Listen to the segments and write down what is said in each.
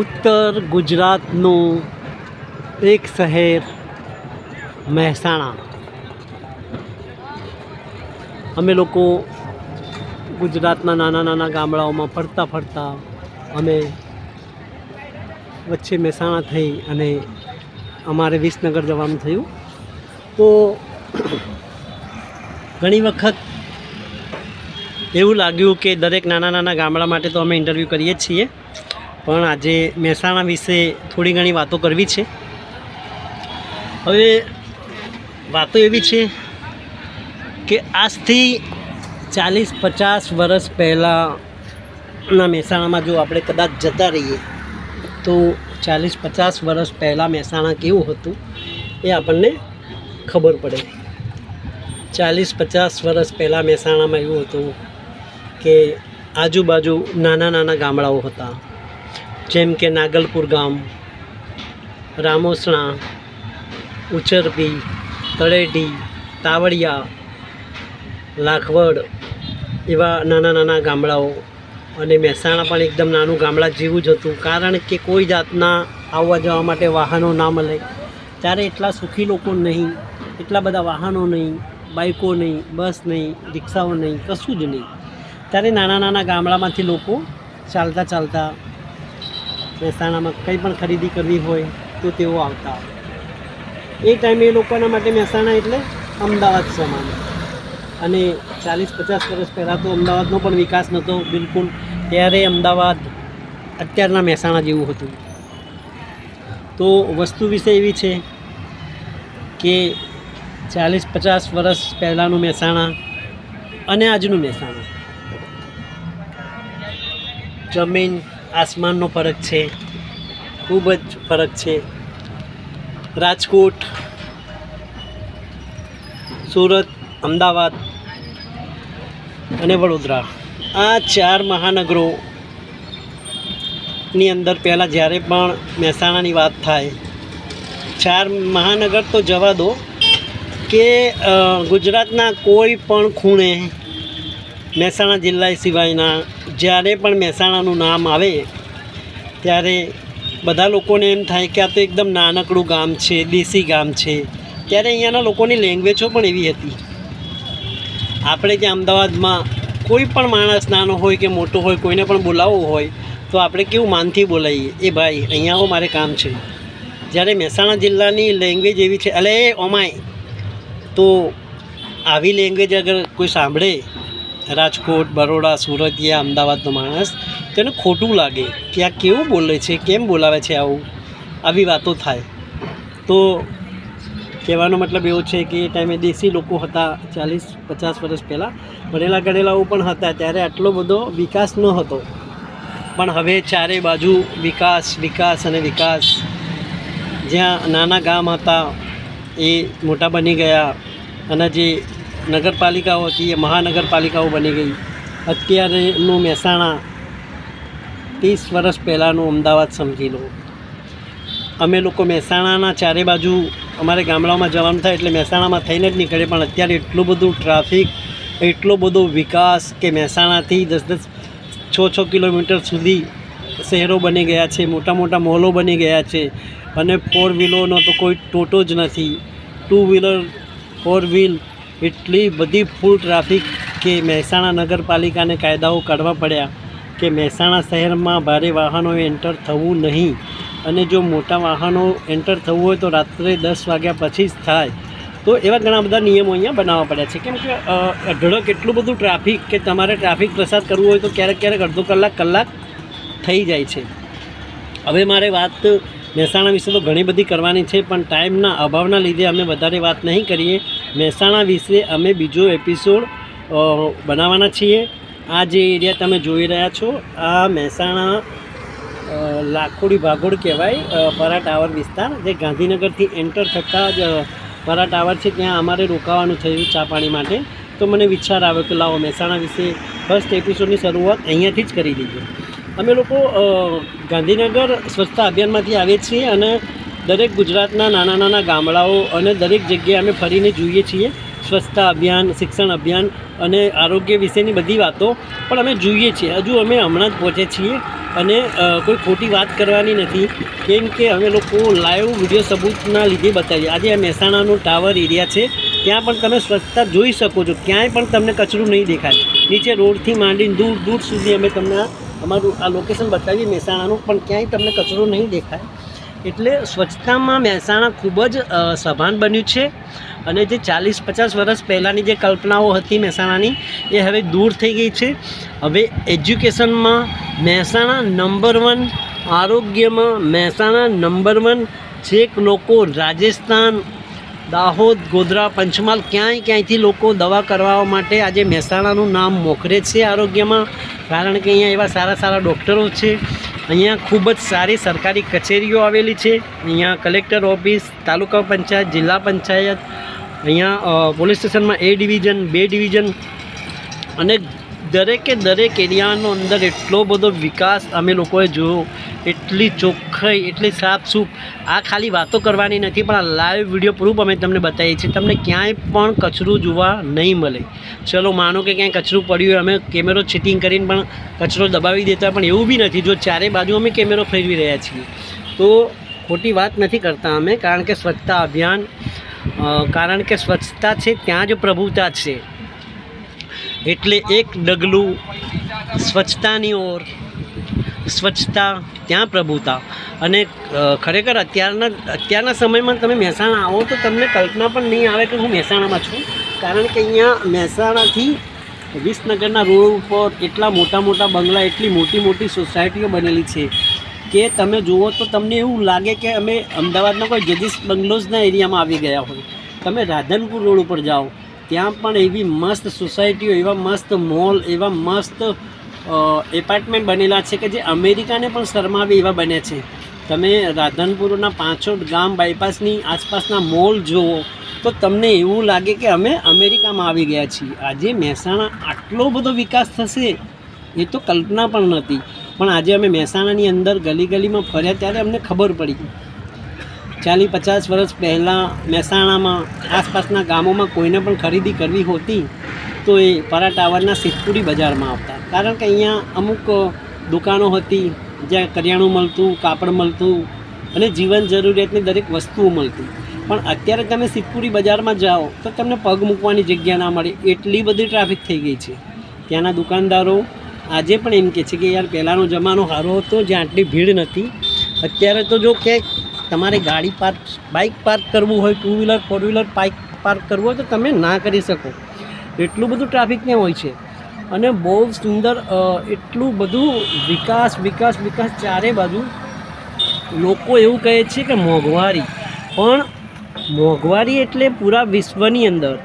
ઉત્તર ગુજરાતનું એક શહેર મહેસાણા. અમે લોકો ગુજરાતના નાના નાના ગામડાઓમાં ફરતા ફરતા અમે વચ્ચે મહેસાણા થઈ અને અમારે વિસનગર જવાનું થયું. તો ઘણી વખત એવું લાગ્યું કે દરેક નાના નાના ગામડા માટે તો અમે ઇન્ટરવ્યૂ કરીએ છીએ. પણ આજે મહેસાણા વિશે થોડી ઘણી વાતો કરવી છે. હવે વાતો એવી છે કે આજથી ચાલીસ પચાસ વર્ષ પહેલાંના મહેસાણામાં જો આપણે કદાચ જતા રહીએ, તો ચાલીસ પચાસ વર્ષ પહેલાં મહેસાણા કેવું હતું એ આપણને ખબર પડે. ચાલીસ પચાસ વર્ષ પહેલાં મહેસાણામાં એવું હતું કે આજુબાજુ નાના નાના ગામડાઓ હતા. જેમ કે નાગલપુર ગામ, રામોસણા ઉચરબી તળેટી તાવડિયા, લાખવડ એવા નાના નાના ગામડાઓ અને મહેસાણા પણ એકદમ નાનું ગામડા જેવું જ હતું. કારણ કે કોઈ જાતના આવવા જવા માટે વાહનો ના મળે. ત્યારે એટલા સુખી લોકો નહીં, એટલા બધા વાહનો નહીં બાઇકો નહીં, બસ નહીં, રિક્ષાઓ નહીં, કશું જ નહીં. ત્યારે નાના નાના ગામડામાંથી લોકો ચાલતા ચાલતા મહેસાણામાં કંઈ પણ ખરીદી કરવી હોય તો તેઓ આવતા. એ ટાઈમે એ લોકોના માટે મહેસાણા એટલે અમદાવાદ સમાન. અને ચાલીસ પચાસ વર્ષ પહેલાં તો અમદાવાદનો પણ વિકાસ નહોતો, બિલકુલ ત્યારે અમદાવાદ અત્યારના મહેસાણા જેવું હતું. તો વસ્તુ વિશે એવી છે કે ચાલીસ પચાસ વર્ષ પહેલાંનું મહેસાણા અને આજનું મહેસાણા. જમીન આસમાનનો ફરક છે. ખૂબ જ ફરક છે. રાજકોટ, સુરત, અમદાવાદ અને વડોદરા. આ ચાર મહાનગરોની અંદર પહેલાં જ્યારે પણ મહેસાણાની વાત થાય, ચાર મહાનગર તો જવા દો કે ગુજરાતના કોઈ પણ ખૂણે મહેસાણા જિલ્લા સિવાયના જ્યારે પણ મહેસાણાનું નામ આવે, ત્યારે બધા લોકોને એમ થાય કે આ તો એકદમ નાનકડું ગામ છે, દેશી ગામ છે. ત્યારે અહીંયાના લોકોની લેંગ્વેજો પણ એવી હતી. આપણે ત્યાં અમદાવાદમાં કોઈ પણ માણસ નાનો હોય કે મોટો હોય, કોઈને પણ બોલાવવું હોય, તો આપણે કેવું માનથી બોલાવીએ એ ભાઈ, અહીંયા હો મારે કામ છે. જ્યારે મહેસાણા જિલ્લાની લેંગ્વેજ એવી છે, અલે, ઓમાય. તો આવી લેંગ્વેજ અગર કોઈ સાંભળે રાજકોટ, બરોડા સુરત યા અમદાવાદનો માણસ. તેને ખોટું લાગે કે આ કેવું બોલે છે, કેમ બોલાવે છે આવું? આવી વાતો થાય. તો કહેવાનો મતલબ એવો છે કે એ ટાઈમે દેશી લોકો હતા ચાલીસ, પચાસ વર્ષ પહેલાં. ભણેલા ગણેલાઓ પણ હતા ત્યારે આટલો બધો વિકાસ ન હતો. પણ હવે ચારે બાજુ વિકાસ વિકાસ અને વિકાસ. જ્યાં નાના ગામ હતા એ મોટા બની ગયા. અને જે નગરપાલિકાઓ હતી, એ મહાનગરપાલિકાઓ બની ગઈ. અત્યારેનું મહેસાણા ત્રીસ વર્ષ પહેલાંનું અમદાવાદ સમજી લો. અમે લોકો મહેસાણાના ચારે બાજુ અમારે ગામડાઓમાં જવાનું થાય એટલે મહેસાણામાં થઈને જ નીકળે પણ અત્યારે એટલું બધું ટ્રાફિક, એટલો બધો વિકાસ કે મહેસાણાથી દસ દસ છ છ કિલોમીટર સુધી શહેરો બની ગયા છે, મોટા મોટા મોલો બની ગયા છે. અને ફોર વ્હીલોનો તો કોઈ ટોટો જ નથી. ટુ વ્હીલર ફોર વ્હીલ એટલી બધી ફૂલ ટ્રાફિક કે મહેસાણા નગરપાલિકાને કાયદાઓ કાઢવા પડ્યા કે મહેસાણા શહેરમાં ભારે વાહનોએ એન્ટર થવું નહીં. અને જો મોટા વાહનો એન્ટર થવું હોય તો રાત્રે દસ વાગ્યા પછી જ થાય. તો એવા ઘણા બધા નિયમો અહીંયા બનાવવા પડ્યા છે. કેમ કે અઢળક એટલું બધું ટ્રાફિક કે તમારે ટ્રાફિક પ્રસાર કરવું હોય તો ક્યારેક ક્યારેક અડધો કલાક કલાક થઈ જાય છે. હવે મારે વાત મહેસાણા વિશે તો ઘણી બધી કરવાની છે, પણ ટાઈમના અભાવના લીધે અમે વધારે વાત નહીં કરીએ. મહેસાણા વિશે અમે બીજો એપિસોડ બનાવવાના છીએ. આ જે એરિયા તમે જોઈ રહ્યા છો, આ મહેસાણા લાખોડી ભાગોળ કહેવાય પરા ટાવર વિસ્તાર, જે ગાંધીનગરથી એન્ટર થતાં જ પરા ટાવર છે, ત્યાં અમારે રોકાવાનું થયું ચા પાણી માટે. તો મને વિચાર આવ્યો કે લાવો મહેસાણા વિશે ફર્સ્ટ એપિસોડની શરૂઆત અહીંયાથી જ કરી દઈએ. અમે લોકો ગાંધીનગર સ્વચ્છતા અભિયાનમાંથી આવીએ છીએ અને દરેક ગુજરાતના નાના નાના ગામડાઓ અને દરેક જગ્યાએ અમે ફરીને જોઈએ છીએ સ્વચ્છતા અભિયાન, શિક્ષણ અભિયાન અને આરોગ્ય વિશેની બધી વાતો. પણ અમે જોઈએ છીએ. હજુ અમે હમણાં જ પહોંચે છીએ અને કોઈ ખોટી વાત કરવાની નથી. કેમ કે અમે લોકો લાઈવ વીડિયો સબૂતના લીધે બતાવીએ. આજે આ મહેસાણાનો ટાવર એરિયા છે. ત્યાં પણ તમે સ્વચ્છતા જોઈ શકો છો. ક્યાંય પણ તમને કચરું નહીં દેખાય. નીચે રોડથી માંડીને દૂર દૂર સુધી અમે તમને અમારું આ લોકેશન બતાવીએ મહેસાણાનું, પણ ક્યાંય તમને કચરો નહીં દેખાય. એટલે સ્વચ્છતામાં મહેસાણા ખૂબ જ સભાન બન્યું છે. અને જે ચાલીસ પચાસ વર્ષ પહેલાંની જે કલ્પનાઓ હતી મહેસાણાની, એ હવે દૂર થઈ ગઈ છે. હવે એજ્યુકેશનમાં મહેસાણા નંબર વન આરોગ્યમાં મહેસાણા નંબર વન છેક લોકો રાજસ્થાન દાહોદ, ગોધરા, પંચમહાલ ક્યાંય ક્યાંયથી લોકો દવા કરવા માટે આજે મહેસાણાનું નામ મોખરે છે આરોગ્યમાં, કારણ કે અહીંયા એવા સારા સારા ડૉક્ટરો છે. અહીંયા ખૂબ જ સારી સરકારી કચેરીઓ આવેલી છે. અહીંયા કલેક્ટર ઓફિસ, તાલુકા પંચાયત, જિલ્લા પંચાયત, અહીંયા પોલીસ સ્ટેશનમાં એ ડિવિઝન, બે ડિવિઝન અને દરેકે દરેક એરિયાનો અંદર એટલો બધો વિકાસ અમે લોકોએ જોયો. એટલી ચોખ્ખાઈ, એટલી સાફસૂફ. આ ખાલી વાતો કરવાની નથી, પણ આ લાઈવ વીડિયો પ્રૂફ અમે તમને બતાવીએ છીએ. તમને ક્યાંય પણ કચરું જોવા નહીં મળે. ચલો, માનો કે ક્યાંય કચરું પડ્યું હોય, અમે કેમેરો ચીટિંગ કરીને પણ કચરો દબાવી દેતા પણ એવું બી નથી. જો ચારે બાજુ અમે કેમેરો ફેરવી રહ્યા છીએ. તો ખોટી વાત નથી કરતા અમે, કારણ કે સ્વચ્છતા અભિયાન કારણ કે સ્વચ્છતા છે, ત્યાં જ પ્રભુતા છે. એટલે એક ડગલું સ્વચ્છતાની ઓર સ્વચ્છતા, ત્યાં પ્રભુતા. અને ખરેખર અત્યારના અત્યારના સમયમાં તમે મહેસાણા આવો તો તમને કલ્પના પણ નહીં આવે કે હું મહેસાણામાં છું. કારણ કે અહીંયા મહેસાણાથી વિસનગરના રોડ ઉપર એટલા મોટા મોટા બંગલા, એટલી મોટી મોટી સોસાયટીઓ બનેલી છે કે તમે જુઓ તો તમને એવું લાગે કે અમે અમદાવાદના કોઈ જગદીશ બંગલોઝના એરિયામાં આવી ગયા હોય. તમે રાધનપુર રોડ ઉપર જાઓ, ત્યાં પણ એવી મસ્ત સોસાયટીઓ, એવા મસ્ત મોલ, એવા મસ્ત એપાર્ટમેન્ટ બનેલા છે કે જે અમેરિકાને પણ શરમાવે એવા બને છે. તમે રાધનપુરના પાંચોટ ગામ બાયપાસની આસપાસના મોલ જુઓ, તો તમને એવું લાગે કે અમે અમેરિકામાં આવી ગયા છીએ. આજે મહેસાણા આટલો બધો વિકાસ થશે, એ તો કલ્પના પણ નહોતી પણ આજે અમે મહેસાણાની અંદર ગલી ગલીમાં ફર્યા ત્યારે અમને ખબર પડી. ચાલીસ પચાસ વર્ષ પહેલાં મહેસાણામાં આસપાસના ગામોમાં કોઈને પણ ખરીદી કરવી હોતી તો એ પરા ટાવરના સિદ્ધપુરી બજારમાં આવતા. કારણ કે અહીંયા અમુક દુકાનો હતી, જ્યાં કરિયાણું મળતું, કાપડ મળતું અને જીવન જરૂરિયાતની દરેક વસ્તુઓ મળતી. પણ અત્યારે તમે સિદ્ધપુરી બજારમાં જાઓ, તો તમને પગ મૂકવાની જગ્યા ના મળે. એટલી બધી ટ્રાફિક થઈ ગઈ છે. ત્યાંના દુકાનદારો આજે પણ એમ કહે છે કે યાર પહેલાંનો જમાનો સારો હતો, જ્યાં આટલી ભીડ નથી અત્યારે તો જો ક્યાંક તમારે ગાડી પાર્ક બાઇક પાર્ક કરવું હોય, two wheeler, four wheeler bike park કરવું હોય તો તમે ના કરી શકો. એટલું બધું ટ્રાફિક ત્યાં હોય છે. અને બહુ સુંદર એટલું બધું વિકાસ વિકાસ વિકાસ ચારે બાજુ લોકો એવું કહે છે કે મોંઘવારી. પણ મોંઘવારી એટલે પૂરા વિશ્વની અંદર,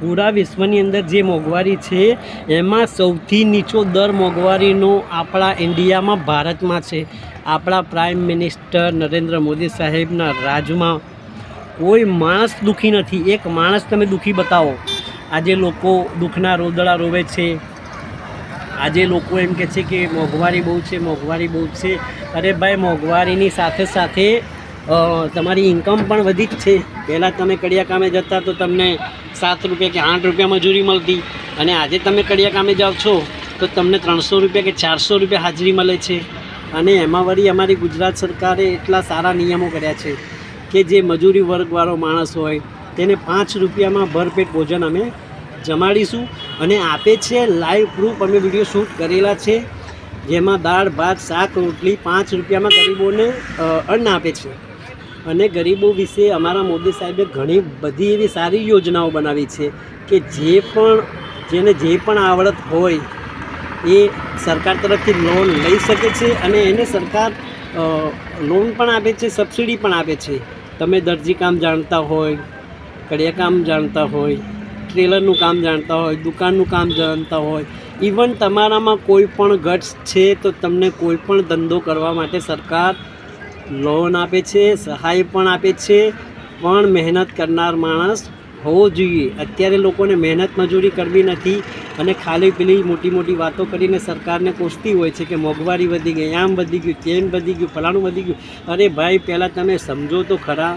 પૂરા વિશ્વની અંદર જે મોંઘવારી છે, એમાં સૌથી નીચો દર મોંઘવારીનો આપણા ઇન્ડિયામાં ભારતમાં છે. આપણા પ્રાઇમ મિનિસ્ટર નરેન્દ્ર મોદી સાહેબના રાજમાં કોઈ માણસ દુઃખી નથી. એક માણસ તમે દુઃખી બતાવો. આજે લોકો દુઃખના રોદડા રોવે છે. આજે લોકો એમ કહે છે કે મોંઘવારી બહુ છે, મોંઘવારી બહુ છે. અરે ભાઈ, મોંઘવારીની સાથે સાથે તમારી ઇન્કમ પણ વધી જ છે. પહેલાં તમે કડિયા કામે જતા તો તમને સાત રૂપિયા કે આઠ રૂપિયા મજૂરી મળતી. અને આજે તમે કડિયા કામે જાઓ છો તો તમને ત્રણસો રૂપિયા કે ચારસો રૂપિયા હાજરી મળે છે. અને એમાં વળી અમારી ગુજરાત સરકારે એટલા સારા નિયમો કર્યા છે કે જે મજૂરી વર્ગવાળો માણસ હોય તેને પાંચ રૂપિયામાં ભરપેટ ભોજન અમે જમાડીશું અને આપે છે લાઈવ પ્રૂફ. અમે વીડિયો શૂટ કરેલા છે, જેમાં દાળ, ભાત, શાક, રોટલી પાંચ રૂપિયામાં ગરીબોને અન્ન આપે છે. અને ગરીબો વિશે અમારા મોદી સાહેબે ઘણી બધી એવી સારી યોજનાઓ બનાવી છે કે જે પણ, જેને જે પણ આવડત હોય એ સરકાર તરફથી લોન લઈ શકે છે અને એને સરકાર લોન પણ આપે છે, સબસિડી પણ આપે છે. તમે દરજી કામ જાણતા હોય કડિયા કામ જાણતા હોય, ટ્રેલરનું કામ જાણતા હોય, દુકાનનું કામ જાણતા હોય, ઇવન તમારામાં કોઈ પણ ગટ્સ છે તો તમને કોઈ પણ ધંધો કરવા માટે સરકાર લોન આપે છે, સહાય પણ આપે છે, પણ મહેનત કરનાર માણસ હોવો જોઈએ. અત્યારે લોકોને મહેનત મજૂરી કરવી નથી અને ખાલી પેલી મોટી મોટી વાતો કરીને સરકારને કોસતી હોય છે કે મોંઘવારી વધી ગઈ, આમ વધી ગયું, તેમ વધી ગયું, ફલાણું વધી ગયું. અરે ભાઈ, પહેલાં તમે સમજો તો ખરા.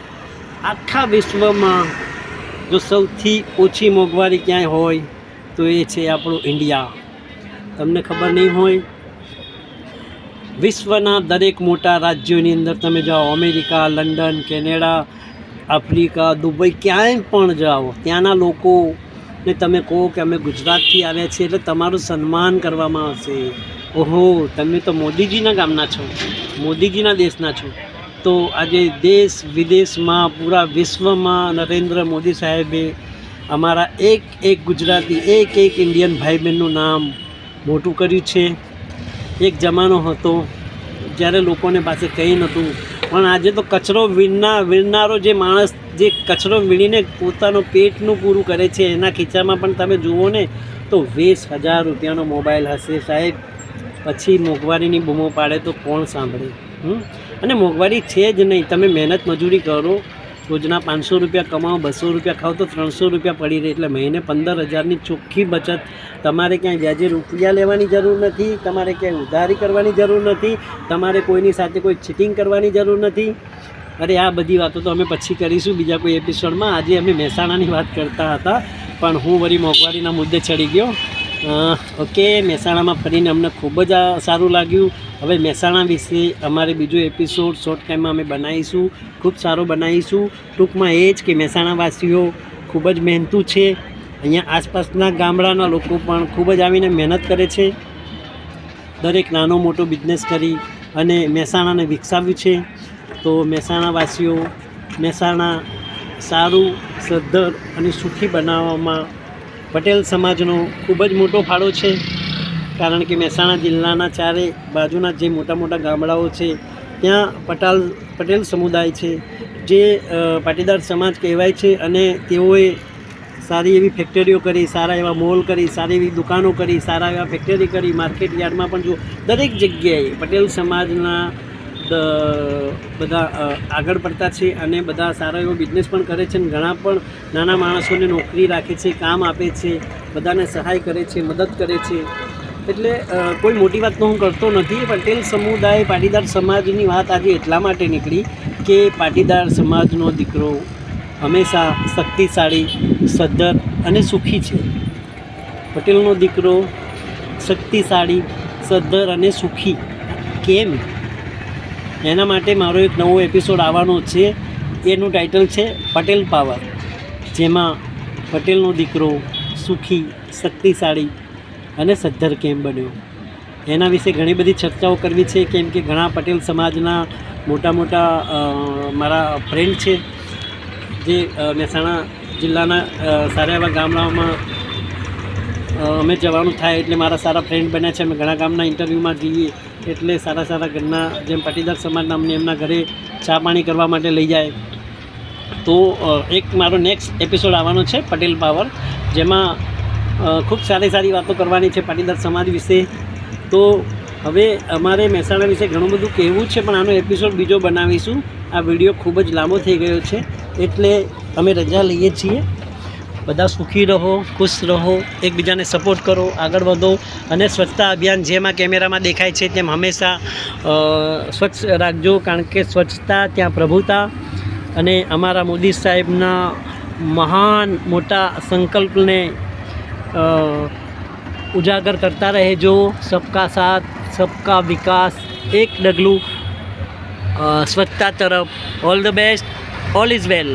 આખા વિશ્વમાં જો સૌથી ઓછી મોંઘવારી ક્યાંય હોય તો એ છે આપણું ઇન્ડિયા. તમને ખબર નહીં હોય, વિશ્વના દરેક મોટા રાજ્યોની અંદર તમે જાઓ, America, London, Canada, Africa, Dubai, ક્યાંય પણ જાઓ, ત્યાંના લોકોને તમે કહો કે અમે ગુજરાતથી આવ્યા છીએ એટલે તમારું સન્માન કરવામાં આવશે. ઓહો, તમે તો મોદીજીના ગામના છો, મોદીજીના દેશના છો. તો આજે દેશ વિદેશમાં, પૂરા વિશ્વમાં નરેન્દ્ર મોદી સાહેબે અમારા એક એક ગુજરાતી, એક એક ઇન્ડિયન ભાઈ બહેનનું નામ મોટું કર્યું છે. એક જમાનો હતો, જ્યારે લોકોને પાસે કંઈ નહોતું. પણ આજે તો કચરો વીણના, વીણનારો જે માણસ, જે કચરો વીણીને પોતાનું પેટનું પૂરું કરે છે, એના ખીચામાં પણ તમે જુઓ ને, તો વીસ હજાર રૂપિયાનો મોબાઈલ હશે સાહેબ. પછી મોંઘવારીની બૂમો પાડે તો કોણ સાંભળે? હમ? અને મોંઘવારી છે જ નહીં. તમે મહેનત મજૂરી કરો, રોજના પાંચસો રૂપિયા કમાઓ, બસો રૂપિયા ખાઓ તો ત્રણસો રૂપિયા પડી રહે. એટલે મહિને પંદર હજારની ચોખ્ખી બચત. તમારે ક્યાંય વ્યાજે રૂપિયા લેવાની જરૂર નથી, તમારે ક્યાંય ઉધારી કરવાની જરૂર નથી, તમારે કોઈની સાથે કોઈ ચીટિંગ કરવાની જરૂર નથી. અરે, આ બધી વાતો તો અમે પછી કરીશું બીજા કોઈ એપિસોડમાં આજે અમે મહેસાણાની વાત કરતા હતા, પણ હું વળી મોંઘવારીના મુદ્દે ચડી ગયો. ઓકે, મહેસાણામાં ફરીને અમને ખૂબ જ સારું લાગ્યું. હવે મહેસાણા વિશે અમારે બીજો એપિસોડ શોર્ટ ટાઈમમાં અમે બનાવીશું. ખૂબ સારો બનાવીશું. ટૂંકમાં એ જ કે મહેસાણાવાસીઓ ખૂબ જ મહેનતુ છે. અહીંયા આસપાસના ગામડાના લોકો પણ ખૂબ જ આવીને મહેનત કરે છે. દરેક નાનો મોટો બિઝનેસ કરી અને મહેસાણાને વિકસાવ્યું છે. તો મહેસાણાવાસીઓ મહેસાણા સારું, સદ્ધર અને સુખી બનાવવામાં પટેલ સમાજનો ખૂબ જ મોટો ફાળો છે. કારણ કે મહેસાણા જિલ્લાના ચારે બાજુના જે મોટા મોટા ગામડાઓ છે, ત્યાં પટાલ, પટેલ સમુદાય છે, જે પાટીદાર સમાજ કહેવાય છે અને તેઓએ સારી એવી ફેક્ટરીઓ કરી, સારા એવા મોલ કરી, સારી એવી દુકાનો કરી, સારા એવા ફેક્ટરી કરી, માર્કેટ યાર્ડમાં પણ જો દરેક જગ્યાએ પટેલ સમાજના બધા આગળ પડતા છે અને બધા સારો એવો બિઝનેસ પણ કરે છે અને ઘણા પણ નાના માણસોને નોકરી રાખે છે, કામ આપે છે, બધાને સહાય કરે છે, મદદ કરે છે. એટલે કોઈ મોટી વાત તો હું કરતો નથી પટેલ સમુદાય, પાટીદાર સમાજની વાત આજે એટલા માટે નીકળી કે પાટીદાર સમાજનો દીકરો હંમેશા શક્તિશાળી, સદ્ધર અને સુખી છે. પટેલનો દીકરો શક્તિશાળી, સદ્ધર અને સુખી. કેમ? એના માટે મારો એક નવો એપિસોડ આવવાનો છે. એનું ટાઇટલ છે પટેલ પાવર, જેમાં પટેલનો દીકરો સુખી, શક્તિશાળી અને સદ્ધર કેમ બન્યો. એના વિશે ઘણી બધી ચર્ચાઓ કરવી છે, કેમ કે ઘણા પટેલ સમાજના મોટા મોટા મારા ફ્રેન્ડ છે. જે મહેસાણા જિલ્લાના સારા એવા ગામડાઓમાં અમે જવાનું થાય એટલે મારા સારા ફ્રેન્ડ બન્યા છે. અમે ઘણા ગામના ઇન્ટરવ્યૂમાં જઈએ એટલે સારા સારા ઘરના જેમ પાટીદાર સમાજના અમને એમના ઘરે ચા પાણી કરવા માટે લઈ જાય. તો એક મારો નેક્સ્ટ એપિસોડ આવવાનો છે, પટેલ પાવર, જેમાં ખૂબ સારી સારી વાતો કરવાની છે પાટીદાર સમાજ વિશે. તો, હવે અમારે મહેસાણા વિશે ઘણું બધું કહેવું છે, પણ આનો એપિસોડ બીજો બનાવીશું. આ વીડિયો ખૂબ જ લાંબો થઈ ગયો છે, એટલે અમે રજા લઈએ છીએ. બધા સુખી રહો, ખુશ રહો, એકબીજાને સપોર્ટ કરો, આગળ વધો અને સ્વચ્છતા અભિયાન જેમાં કેમેરામાં દેખાય છે તેમ હંમેશા સ્વચ્છ રાખજો કારણ કે સ્વચ્છતા ત્યાં પ્રભુતા અને અમારા મોદી સાહેબના મહાન મોટા સંકલ્પને ઉજાગર કરતા રહેજો. સબકા સાથ, સબકા વિકાસ, એક ડગલું સ્વચ્છતા તરફ. All the best all is well